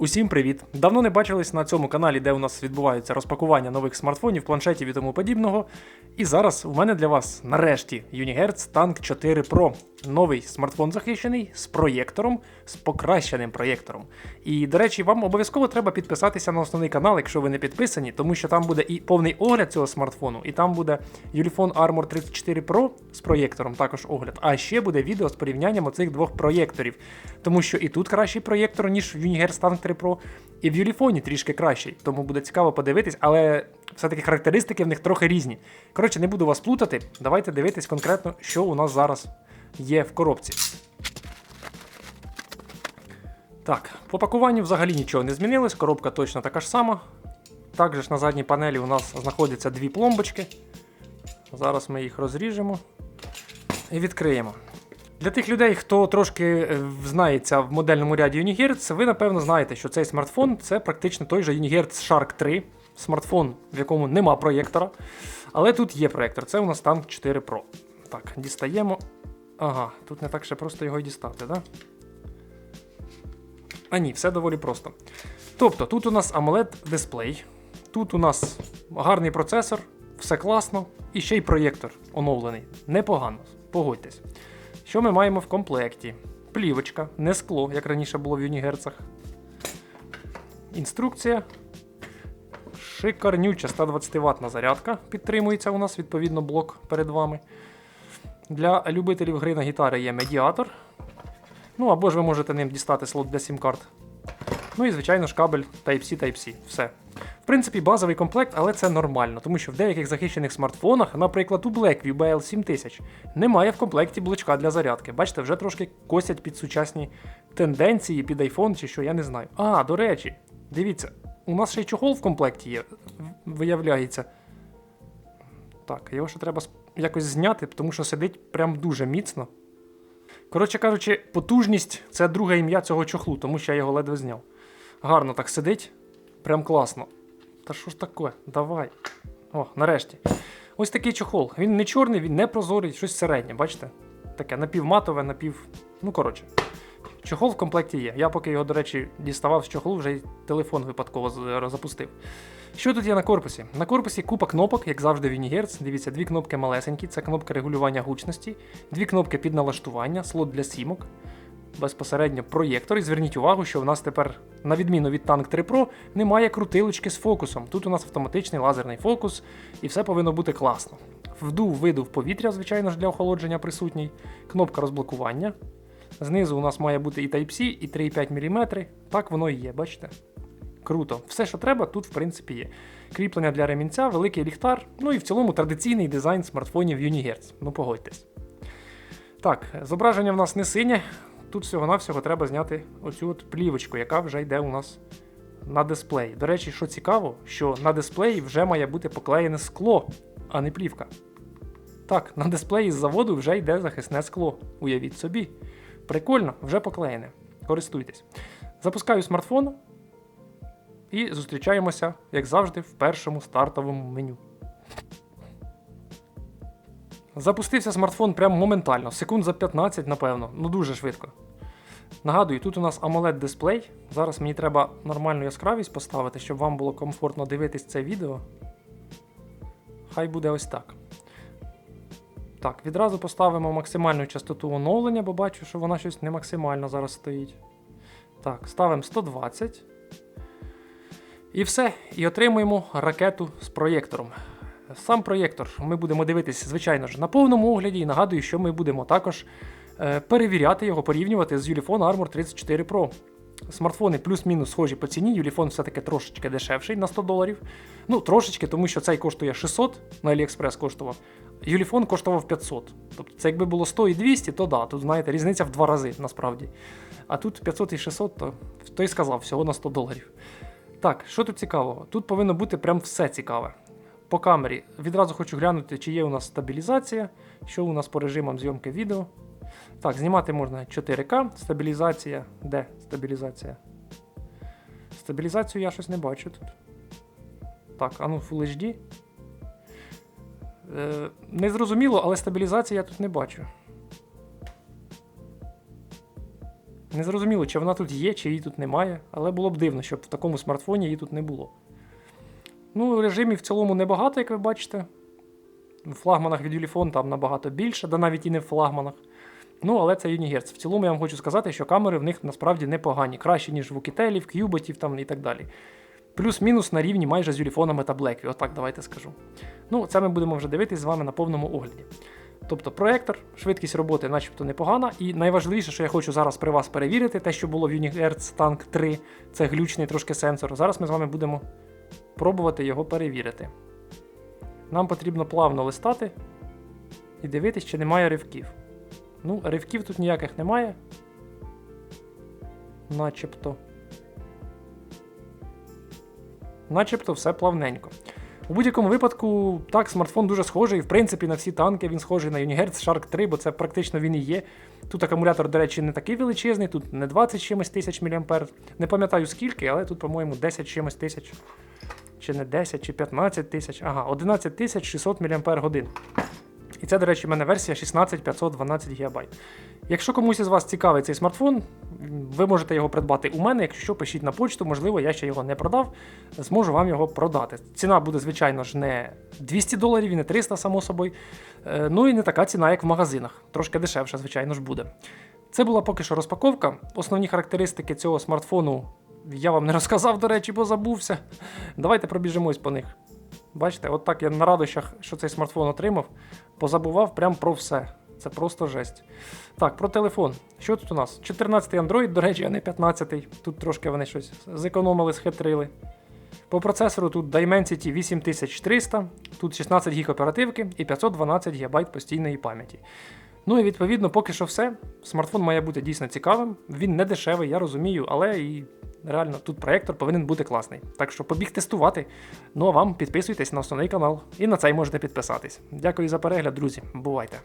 Усім привіт! Давно не бачились на цьому каналі, де у нас відбуваються розпакування нових смартфонів, планшетів і тому подібного. І зараз у мене для вас нарешті Unihertz Tank 4 Pro. Новий смартфон захищений з проєктором, з покращеним проєктором. І, до речі, вам обов'язково треба підписатися на основний канал, якщо ви не підписані, тому що там буде і повний огляд цього смартфону, і там буде Ulefone Armor 34 Pro з проєктором, також огляд. А ще буде відео з порівнянням оцих двох проєкторів. Тому що і тут кращий проєктор, ніж в Unihertz Tank 3 Pro, і в Юліфоні трішки кращий. Тому буде цікаво подивитись, але все-таки характеристики в них трохи різні. Коротше, не буду вас плутати. Давайте дивитись конкретно, що у нас зараз є в коробці. Так, по пакуванню взагалі нічого не змінилось, коробка точно така ж сама. Також на задній панелі у нас знаходяться дві пломбочки. Зараз ми їх розріжемо і відкриємо. Для тих людей, хто трошки е, знається в модельному ряді Unihertz, ви напевно знаєте, що цей смартфон це практично той же Unihertz Shark 3, смартфон, в якому нема проєктора. Але тут є проєктор, це у нас Tank 4 Pro. Так, дістаємо. Ага, тут не так ще просто його й дістати, да? А ні, все доволі просто. Тобто, тут у нас AMOLED дисплей, тут у нас гарний процесор, все класно, і ще й проєктор оновлений. Непогано, погодьтесь. Що ми маємо в комплекті? Плівочка, не скло, як раніше було в Юнігерцах. Інструкція. Шикарнюча 120 ватна зарядка. Підтримується у нас, відповідно, блок перед вами. Для любителів гри на гітари є медіатор. Ну або ж ви можете ним дістати слот для сім-карт. Ну і, звичайно ж, кабель Type-C, Type-C. Все. В принципі, базовий комплект, але це нормально, тому що в деяких захищених смартфонах, наприклад, у Blackview BL7000, немає в комплекті блочка для зарядки. Бачите, вже трошки косять під сучасні тенденції, під iPhone чи що, я не знаю. А, до речі, дивіться, у нас ще й чохол в комплекті є, виявляється. Так, його ще треба якось зняти, тому що сидить прям дуже міцно. Коротше кажучи, потужність це друге ім'я цього чохлу, тому що я його ледве зняв. Гарно так сидить, прям класно. Та що ж таке? Давай. О, нарешті. Ось такий чохол. Він не чорний, він не прозорий, щось середнє, бачите? Таке напівматове, напів. Ну, коротше. Чохол в комплекті є. Я поки його, до речі, діставав з чохлу, вже й телефон випадково запустив. Що тут є на корпусі? На корпусі купа кнопок, як завжди в Unihertz. Дивіться, дві кнопки малесенькі, це кнопка регулювання гучності, дві кнопки під налаштування, слот для сімок, безпосередньо проєктор. І зверніть увагу, що в нас тепер, на відміну від Tank 3 Pro, немає крутилочки з фокусом. Тут у нас автоматичний лазерний фокус, і все повинно бути класно. Вдув видув повітря, звичайно ж, для охолодження присутній, кнопка розблокування. Знизу у нас має бути і Type-C, і 3,5 мм. Так воно і є, бачите? Круто. Все, що треба, тут, в принципі, є. Кріплення для ремінця, великий ліхтар, ну і в цілому традиційний дизайн смартфонів Unihertz. Ну погодьтесь. Так, зображення в нас не синє. Тут всього-навсього треба зняти оцю от плівочку, яка вже йде у нас на дисплеї. До речі, що цікаво, що на дисплеї вже має бути поклеєне скло, а не плівка. Так, на дисплеї з заводу вже йде захисне скло. Уявіть собі. Прикольно, вже поклеєне. Користуйтесь. Запускаю смартфон і зустрічаємося, як завжди, в першому стартовому меню. Запустився смартфон прямо моментально, секунд за 15, напевно, ну дуже швидко. Нагадую, тут у нас AMOLED дисплей. Зараз мені треба нормальну яскравість поставити, щоб вам було комфортно дивитись це відео. Хай буде ось так. Так, відразу поставимо максимальну частоту оновлення, бо бачу, що вона щось не максимально зараз стоїть. Так, ставимо 120. І все. І отримуємо ракету з проєктором. Сам проєктор ми будемо дивитися, звичайно ж, на повному огляді. І нагадую, що ми будемо також е, перевіряти його, порівнювати з Ulefone Armor 34 Pro. Смартфони плюс-мінус схожі по ціні. Ulefone все-таки трошечки дешевший на 100 доларів. Ну, трошечки, тому що цей коштує 600 на AliExpress коштував. Юліфон коштував 500. Тобто це якби було 100 і 200, то да, тут знаєте, різниця в два рази насправді. А тут 500 і 600, то той сказав всього на 100 доларів. Так, що тут цікавого? Тут повинно бути прям все цікаве. По камері відразу хочу глянути, чи є у нас стабілізація, що у нас по режимам зйомки відео. Так, знімати можна 4К, стабілізація. Де стабілізація? Стабілізацію я щось не бачу тут. Так, а ну Full HD. Е, Незрозуміло, але стабілізації я тут не бачу. Не зрозуміло, чи вона тут є, чи її тут немає, але було б дивно, щоб в такому смартфоні її тут не було. Ну, режимів в цілому небагато, як ви бачите. В флагманах від Ulefone там набагато більше, да навіть і не в флагманах. Ну, але це Unihertz. В цілому я вам хочу сказати, що камери в них насправді непогані, краще, ніж в Ukitelів, Cubatів там і так далі. Плюс-мінус на рівні майже з Юліфонами та Blackview, отак давайте скажу. Ну, це ми будемо вже дивитись з вами на повному огляді. Тобто проектор, швидкість роботи начебто непогана, і найважливіше, що я хочу зараз при вас перевірити, те, що було в Unihertz Tank 3, це глючний трошки сенсор. Зараз ми з вами будемо пробувати його перевірити. Нам потрібно плавно листати і дивитись, чи немає ривків. Ну, ривків тут ніяких немає. Начебто. Начебто все плавненько. У будь-якому випадку, так, смартфон дуже схожий, в принципі, на всі танки він схожий на Unihertz Shark 3, бо це практично він і є. Тут акумулятор, до речі, не такий величезний, тут не 20 чимось тисяч мА. Не пам'ятаю скільки, але тут, по-моєму, 10 чимось тисяч. Чи не 10, чи 15 тисяч. Ага, 11 тисяч 600 мАч. І це, до речі, в мене версія 16512 ГБ. Якщо комусь із вас цікавий цей смартфон, ви можете його придбати у мене. Якщо що, пишіть на почту, можливо, я ще його не продав, зможу вам його продати. Ціна буде, звичайно ж, не 200 доларів і не 300, само собою. Е, Ну і не така ціна, як в магазинах. Трошки дешевше, звичайно ж, буде. Це була поки що розпаковка. Основні характеристики цього смартфону я вам не розказав, до речі, бо забувся. Давайте пробіжимось по них. Бачите, от так я на радощах, що цей смартфон отримав, позабував прям про все. Це просто жесть. Так, про телефон. Що тут у нас? 14-й Android, до речі, а не 15-й. Тут трошки вони щось зекономили, схитрили. По процесору тут Dimensity 8300, тут 16 ГБ оперативки і 512 ГБ постійної пам'яті. Ну і відповідно, поки що все. Смартфон має бути дійсно цікавим. Він не дешевий, я розумію, але і реально тут проєктор повинен бути класний. Так що побіг тестувати. Ну а вам підписуйтесь на основний канал і на цей можете підписатись. Дякую за перегляд, друзі. Бувайте!